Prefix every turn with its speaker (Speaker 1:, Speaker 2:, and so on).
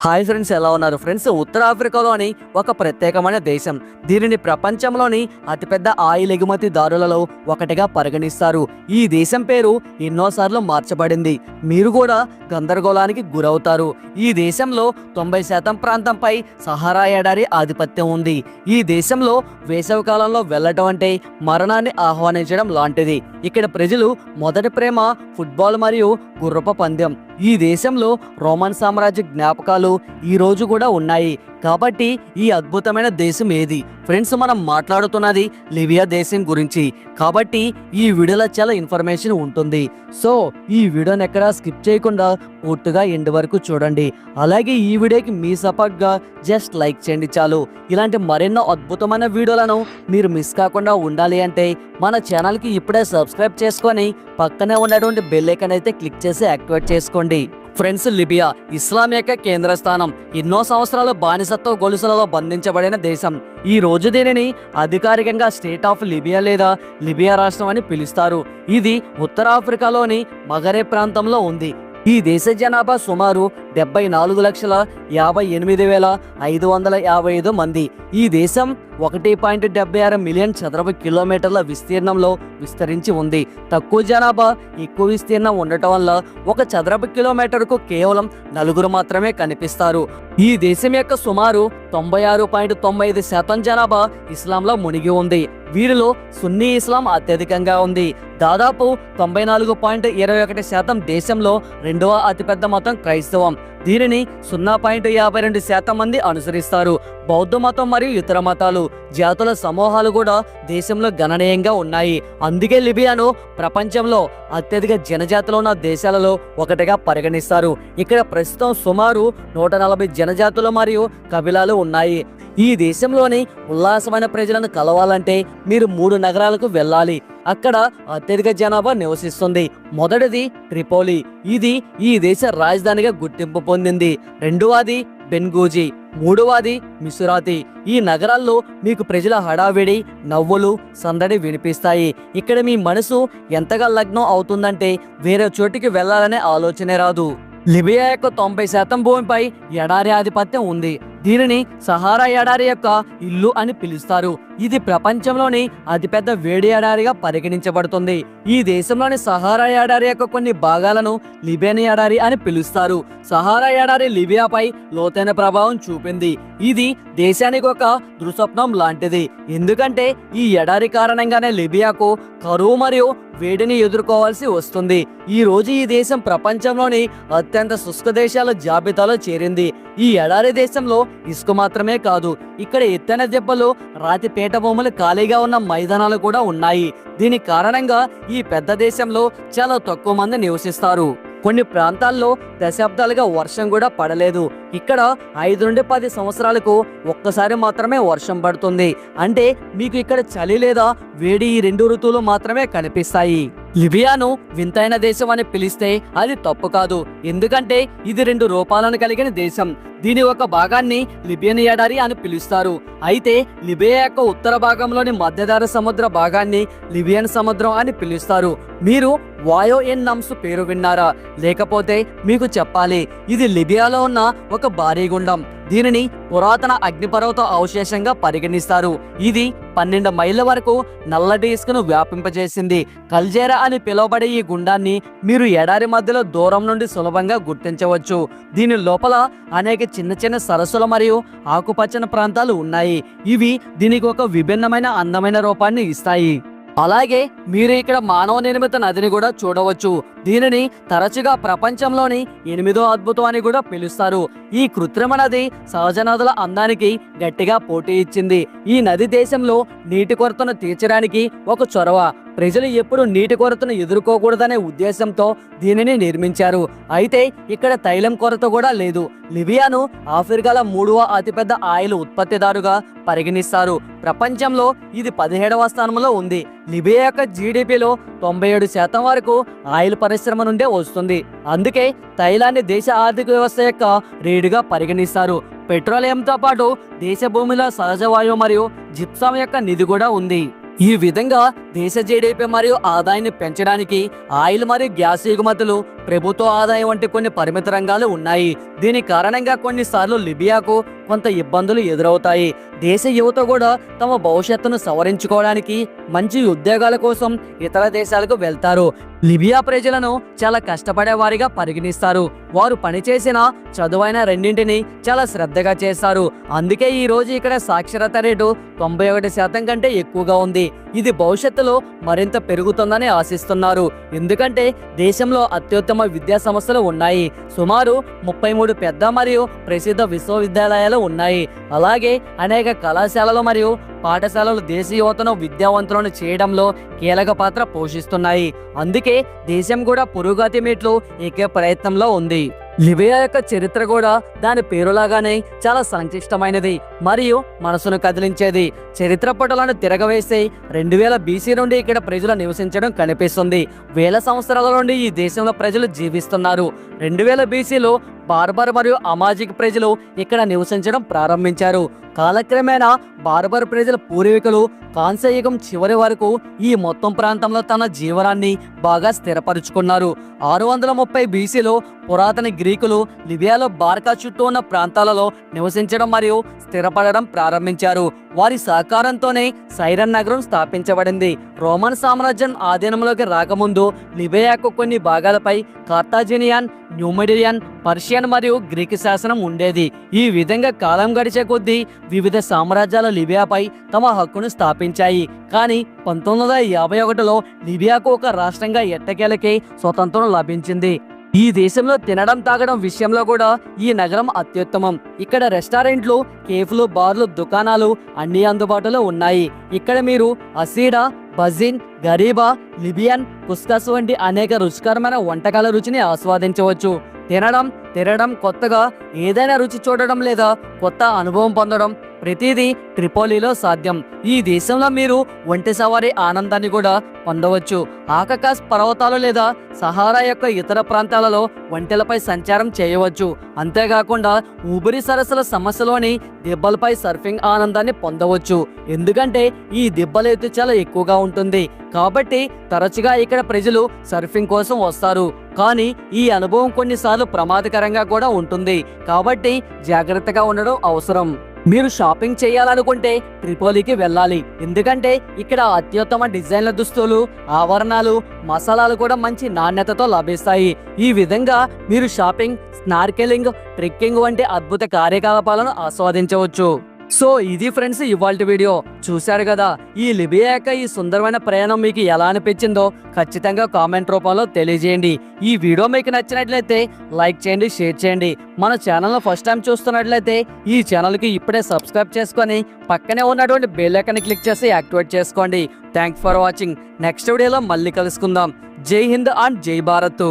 Speaker 1: Hi friends ఎలా ఉన్నారు? Friends ఉత్తర ఆఫ్రికాలోని ఒక ప్రత్యేకమైన దేశం. దీనిని ప్రపంచంలోని అతిపెద్ద ఆయిల్ ఎగుమతిదారులలో ఒకటిగా పరిగణిస్తారు. ఈ దేశం పేరు ఎన్నోసార్లు మార్చబడింది. మీరు కూడా గందరగోళానికి గురవుతారు. ఈ దేశంలో తొంభై శాతం ప్రాంతంపై సహారా ఎడారి ఆధిపత్యం ఉంది. ఈ దేశంలో వేసవికాలంలో వెళ్ళటం అంటే మరణాన్ని ఆహ్వానించడం లాంటిది. ఇక్కడ ప్రజలు మొదటి ప్రేమ ఫుట్బాల్ మరియు గుర్రప పందెం. ఈ దేశంలో రోమన్ సామ్రాజ్య జ్ఞాపకాలు ఈ రోజు కూడా ఉన్నాయి. కాబట్టి ఈ అద్భుతమైన దేశం ఏది? ఫ్రెండ్స్ మనం మాట్లాడుతున్నది లిబియా దేశం గురించి. కాబట్టి ఈ వీడియోలో చాలా ఇన్ఫర్మేషన్ ఉంటుంది. సో ఈ వీడియోని ఎక్కడా స్కిప్ చేయకుండా పూర్తిగా ఎండ్ వరకు చూడండి. అలాగే ఈ వీడియోకి మీ సపోర్ట్గా జస్ట్ లైక్ చేయండి చాలు. ఇలాంటి మరెన్నో అద్భుతమైన వీడియోలను మీరు మిస్ కాకుండా ఉండాలి అంటే మన ఛానల్కి ఇప్పుడే సబ్స్క్రైబ్ చేసుకొని పక్కనే ఉన్నటువంటి బెల్ అయితే క్లిక్ చేసి యాక్టివేట్ చేసుకోండి. ఫ్రెండ్స్ లిబియా ఇస్లాం యొక్క కేంద్ర స్థానం ఎన్నో సంవత్సరాలు బానిసత్వ గొలుసులలో బంధించబడిన దేశం. ఈ రోజు దీనిని అధికారికంగా స్టేట్ ఆఫ్ లిబియా లేదా లిబియా రాష్ట్రం అని పిలుస్తారు. ఇది ఉత్తర ఆఫ్రికాలోని మగరే ప్రాంతంలో ఉంది. ఈ దేశ జనాభా సుమారు డెబ్బై నాలుగు లక్షల యాభై ఎనిమిది వేల ఐదు వందల యాభై ఐదు మంది. ఈ దేశం ఒకటి పాయింట్ డెబ్బై ఆరు మిలియన్ చదరపు కిలోమీటర్ల విస్తీర్ణంలో విస్తరించి ఉంది. తక్కువ జనాభా ఎక్కువ విస్తీర్ణం ఉండటం వల్ల ఒక చదరపు కిలోమీటర్కు కేవలం నలుగురు మాత్రమే కనిపిస్తారు. ఈ దేశం యొక్క సుమారు తొంభై ఆరు పాయింట్ తొంభై ఐదు శాతం జనాభా ఇస్లాంలో మునిగి ఉంది. వీరిలో సున్నీ ఇస్లాం అత్యధికంగా ఉంది. దాదాపు తొంభై నాలుగు పాయింట్ ఇరవై ఒకటి శాతం దేశంలో రెండవ అతిపెద్ద మతం క్రైస్తవం. దీనిని సున్నా పాయింట్ యాభై రెండు శాతం మంది అనుసరిస్తారు. బౌద్ధ మతం మరియు ఇతర మతాలు జాతుల సమూహాలు కూడా దేశంలో గణనీయంగా ఉన్నాయి. అందుకే లిబియాను ప్రపంచంలో అత్యధిక జనజాతులు ఉన్న దేశాలలో ఒకటిగా పరిగణిస్తారు. ఇక్కడ ప్రస్తుతం సుమారు నూట నలభై జనజాతులు మరియు కబిలాలు ఉన్నాయి. ఈ దేశంలోని ఉల్లాసమైన ప్రజలను కలవాలంటే మీరు మూడు నగరాలకు వెళ్ళాలి. అక్కడ అత్యధిక జనాభా నివసిస్తుంది. మొదటిది ట్రిపోలి ఇది ఈ దేశ రాజధానిగా గుర్తింపు పొందింది. రెండవది బెన్గూజీ. మూడవది మిసురాతి. ఈ నగరాల్లో మీకు ప్రజల హడావిడి నవ్వులు సందడి వినిపిస్తాయి. ఇక్కడ మీ మనసు ఎంతగా లగ్నం అవుతుందంటే వేరే చోటికి వెళ్ళాలనే ఆలోచనే రాదు. లిబియా యొక్క తొంభై శాతం భూమిపై ఎడారి ఆధిపత్యం ఉంది. దీనిని సహారా ఎడారి యొక్క ఇల్లు అని పిలుస్తారు. ఇది ప్రపంచంలోని అతిపెద్ద వేడి ఎడారిగా పరిగణించబడుతుంది. ఈ దేశంలోని సహారా ఎడారి యొక్క కొన్ని భాగాలను లిబియన్ ఎడారి అని పిలుస్తారు. సహారా ఎడారి లిబియాపై లోతైన ప్రభావం చూపింది. ఇది దేశానికి ఒక దృస్వప్నం లాంటిది. ఎందుకంటే ఈ ఎడారి కారణంగానే లిబియాకు కరువు మరియు వేడిని ఎదుర్కోవాల్సి వస్తుంది. ఈ రోజు ఈ దేశం ప్రపంచంలోని అత్యంత శుష్క దేశాల జాబితాలో చేరింది. ఈ ఎడారి దేశంలో ఇసుక మాత్రమే కాదు ఇక్కడ ఎత్తైన దెబ్బలు రాతి పేట భూములు ఖాళీగా ఉన్న మైదానాలు కూడా ఉన్నాయి. దీని కారణంగా ఈ పెద్ద దేశంలో చాలా తక్కువ మంది నివసిస్తారు. కొన్ని ప్రాంతాల్లో దశాబ్దాలుగా వర్షం కూడా పడలేదు. ఇక్కడ ఐదు నుండి పది సంవత్సరాలకు ఒక్కసారి మాత్రమే వర్షం పడుతుంది. అంటే మీకు ఇక్కడ చలి లేదా వేడి ఈ రెండు ఋతువులు మాత్రమే కనిపిస్తాయి. లిబియాను వింతైన దేశం అని పిలిస్తే అది తప్పు కాదు. ఎందుకంటే ఇది రెండు రూపాలను కలిగిన దేశం. దీని ఒక భాగాన్ని లిబియన్ ఎడారి అని పిలుస్తారు. అయితే లిబియా యొక్క ఉత్తర భాగంలోని మధ్యధర సముద్ర భాగాన్ని లిబియన్ సముద్రం అని పిలుస్తారు. మీరు వాయో ఎన్ నమ్స్ పేరు విన్నారా? లేకపోతే మీకు చెప్పాలి ఇది లిబియాలో ఉన్న ఒక భారీ గుండం. దీనిని పురాతన అగ్నిపర్వత అవశేషంగా పరిగణిస్తారు. ఇది పన్నెండు మైళ్ళ వరకు నల్లటి ఇసుకను వ్యాపింపజేసింది. కల్జేరా అని పిలువబడే ఈ గుండాన్ని మీరు ఎడారి మధ్యలో దూరం నుండి సులభంగా గుర్తించవచ్చు. దీని లోపల అనేక చిన్న చిన్న సరస్సులు మరియు ఆకుపచ్చని ప్రాంతాలు ఉన్నాయి. ఇవి దీనికి ఒక విభిన్నమైన అందమైన రూపాన్ని ఇస్తాయి. అలాగే మీరు ఇక్కడ మానవ నిర్మిత నదిని కూడా చూడవచ్చు. దీనిని తరచుగా ప్రపంచంలోని ఎనిమిదో అద్భుతం అని కూడా పిలుస్తారు. ఈ కృత్రిమ నది సహజ నదుల అందానికి గట్టిగా పోటీ ఇచ్చింది. ఈ నది దేశంలో నీటి కొరతను తీర్చడానికి ఒక చొరవ. ప్రజలు ఎప్పుడు నీటి కొరతను ఎదుర్కోకూడదనే ఉద్దేశంతో దీనిని నిర్మించారు. అయితే ఇక్కడ తైలం కొరత కూడా లేదు. లిబియాను ఆఫ్రికాలో మూడవ అతిపెద్ద ఆయిల్ ఉత్పత్తిదారుగా పరిగణిస్తారు. ప్రపంచంలో ఇది పదిహేడవ స్థానంలో ఉంది. లిబియా యొక్క జీడిపిలో తొంభై ఏడు శాతం వరకు ఆయిల్ పరిశ్రమ నుండే వస్తుంది. అందుకే తైలాన్ని దేశ ఆర్థిక వ్యవస్థ యొక్క రేడుగా పరిగణిస్తారు. పెట్రోలియంతో పాటు దేశ భూమిలో సహజ వాయువు మరియు జిప్సం యొక్క నిధి కూడా ఉంది. ఈ విధంగా దేశ జీడిపి మరియు ఆదాయాన్ని పెంచడానికి ఆయిల్ మరియు గ్యాస్ ఎగుమతులు ప్రభుత్వ ఆదాయం వంటి కొన్ని పరిమిత రంగాలు ఉన్నాయి. దీని కారణంగా కొన్నిసార్లు లిబియాకు కొంత ఇబ్బందులు ఎదురవుతాయి. దేశ యువత కూడా తమ భవిష్యత్తును సవరించుకోవడానికి మంచి ఉద్యోగాల కోసం ఇతర దేశాలకు వెళ్తారు. లిబియా ప్రజలను చాలా కష్టపడే వారిగా పరిగణిస్తారు. వారు పనిచేసిన చదువైన రెండింటిని చాలా శ్రద్ధగా చేస్తారు. అందుకే ఈ రోజు ఇక్కడ సాక్షరత రేటు తొంభై ఒకటి శాతం కంటే ఎక్కువగా ఉంది. ఇది భవిష్యత్తులో మరింత పెరుగుతుందని ఆశిస్తున్నారు. ఎందుకంటే దేశంలో అత్యుత్తమ విద్యా సంస్థలు ఉన్నాయి. సుమారు ముప్పై మూడు పెద్ద మరియు ప్రసిద్ధ విశ్వవిద్యాలయాలు ఉన్నాయి. అలాగే అనేక కళాశాలలు మరియు పాఠశాలలు దేశ యువతను విద్యావంతులను చేయడంలో కీలక పాత్ర పోషిస్తున్నాయి. అందుకే దేశం కూడా పురోగతి మెట్లు ఎక్కే ప్రయత్నంలో ఉంది. లిబియా యొక్క చరిత్ర కూడా దాని పేరులాగానే చాలా సంక్లిష్టమైనది మరియు మనసును కదిలించేది. చరిత్ర పటలను తిరగవేసి రెండు వేల బీసీ నుండి ఇక్కడ ప్రజలు నివసించడం కనిపిస్తుంది. వేల సంవత్సరాల నుండి ఈ దేశంలో ప్రజలు జీవిస్తున్నారు. రెండు వేల బీసీలో బార్బర్ మరియు అమాజిక్ ప్రజలు ఇక్కడ నివసించడం ప్రారంభించారు. కాలక్రమేణా బార్బర్ ప్రజల పూర్వీకులు కాంస్యయుగం చివరి వరకు ఈ మొత్తం ప్రాంతంలో తన జీవనాన్ని బాగా స్థిరపరుచుకున్నారు. ఆరు వందల ముప్పై బీసీలో పురాతన గ్రీకులు లిబియాలో బార్కా చుట్టూ ఉన్న ప్రాంతాలలో నివసించడం మరియు స్థిరపడడం ప్రారంభించారు. వారి సహకారంతోనే సైరన్ నగరం స్థాపించబడింది. రోమన్ సామ్రాజ్యం ఆధీనంలోకి రాకముందు లిబియాకు కొన్ని భాగాలపై కార్తాజినియన్ న్యూమెడియన్ పర్షియన్ మరియు గ్రీక్ శాసనం ఉండేది. ఈ విధంగా కాలం గడిచే కొద్దీ వివిధ సామ్రాజ్యాలు లిబియాపై తమ హక్కును స్థాపించాయి. కానీ పంతొమ్మిది వందల యాభై ఒకటిలో లిబియాకు ఒక రాష్ట్రంగా ఎట్టకేలకే స్వతంత్రం లభించింది. ఈ దేశంలో తినడం తాగడం విషయంలో కూడా ఈ నగరం అత్యుత్తమం. ఇక్కడ రెస్టారెంట్లు కేఫ్లు బార్లు దుకాణాలు అన్ని అందుబాటులో ఉన్నాయి. ఇక్కడ మీరు అసీడా బజిన్ గరీబా లిబియన్ కుస్కస్ వంటి అనేక రుచికరమైన వంటకాల రుచిని ఆస్వాదించవచ్చు. తినడం తినడం కొత్తగా ఏదైనా రుచి చూడడం లేదా కొత్త అనుభవం పొందడం ప్రతిదీ ట్రిపోలీలో సాధ్యం. ఈ దేశంలో మీరు ఒంటి సవారీ ఆనందాన్ని కూడా పొందవచ్చు. ఆకకాస్ పర్వతాలు లేదా సహారా యొక్క ఇతర ప్రాంతాలలో ఒంటెలపై సంచారం చేయవచ్చు. అంతేకాకుండా ఊపిరి సరస్సుల సమస్యలోని దెబ్బలపై సర్ఫింగ్ ఆనందాన్ని పొందవచ్చు. ఎందుకంటే ఈ దెబ్బల ఎత్తు చాలా ఎక్కువగా ఉంటుంది. కాబట్టి తరచుగా ఇక్కడ ప్రజలు సర్ఫింగ్ కోసం వస్తారు. కానీ ఈ అనుభవం కొన్నిసార్లు ప్రమాదకరంగా కూడా ఉంటుంది. కాబట్టి జాగ్రత్తగా ఉండడం అవసరం. మీరు షాపింగ్ చేయాలనుకుంటే ట్రిపోలీకి వెళ్ళాలి. ఎందుకంటే ఇక్కడ అత్యుత్తమ డిజైన్ల దుస్తులు ఆభరణాలు మసాలాలు కూడా మంచి నాణ్యతతో లభిస్తాయి. ఈ విధంగా మీరు షాపింగ్ స్నార్కెలింగ్ ట్రెక్కింగ్ వంటి అద్భుత కార్యకలాపాలను ఆస్వాదించవచ్చు. సో ఇది ఫ్రెండ్స్ ఇవాళ వీడియో. చూశారు కదా ఈ లిబియా యొక్క ఈ సుందరమైన ప్రయాణం మీకు ఎలా అనిపించిందో ఖచ్చితంగా కామెంట్ రూపంలో తెలియజేయండి. ఈ వీడియో మీకు నచ్చినట్లయితే లైక్ చేయండి షేర్ చేయండి. మన ఛానల్ను ఫస్ట్ టైం చూస్తున్నట్లయితే ఈ ఛానల్కి ఇప్పుడే సబ్స్క్రైబ్ చేసుకొని పక్కనే ఉన్నటువంటి బెల్ క్లిక్ చేసి యాక్టివేట్ చేసుకోండి. Thanks for watching. నెక్స్ట్ వీడియోలో మళ్ళీ కలుసుకుందాం. జై హింద్ అండ్ జై భారత్.